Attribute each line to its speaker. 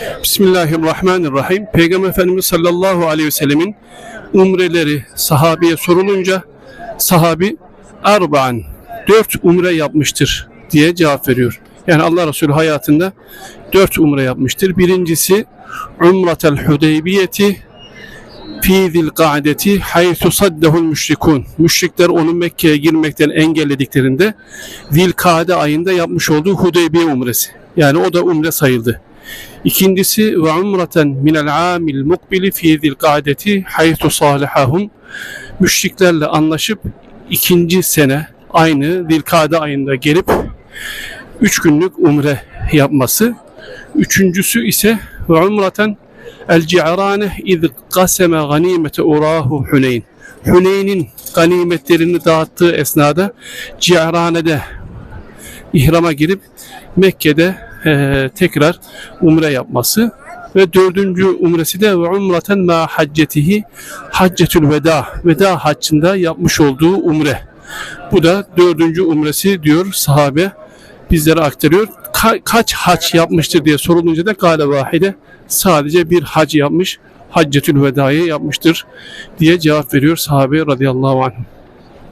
Speaker 1: Bismillahirrahmanirrahim. Peygamber Efendimiz sallallahu aleyhi ve sellemin umreleri sahabeye sorulunca sahabi arba'an dört umre yapmıştır diye cevap veriyor. Yani Allah Resulü hayatında dört umre yapmıştır. Birincisi Umratel Hudeybiyeti fi zilka'deti haythu saddehul müşrikun. Müşrikler onu Mekke'ye girmekten engellediklerinde Zilkade ayında yapmış olduğu Hudeybiye umresi. Yani o da umre sayıldı. İkincisi ve umreten minel amil mukbili fi zilkadeti haythu salihahum. Müşriklerle anlaşıp ikinci sene aynı zilkade ayında gelip üç günlük umre yapması. Üçüncüsü ise ve umreten el ci'rane iz kaseme ganimete urahu Huneyn. Huneyn'in ganimetlerini dağıttığı esnada Ci'rane'de ihrama girip Mekke'de eee, tekrar umre yapması ve dördüncü umresi de ve umraten ma haccetihi haccetül veda veda haccında yapmış olduğu umre. Bu da dördüncü umresi diyor sahabe bizlere aktarıyor. Ka- kaç hac yapmıştır diye sorulunca da gale vahide sadece bir hac yapmış. Haccetül vedayı yapmıştır diye cevap veriyor sahabe radıyallahu anh.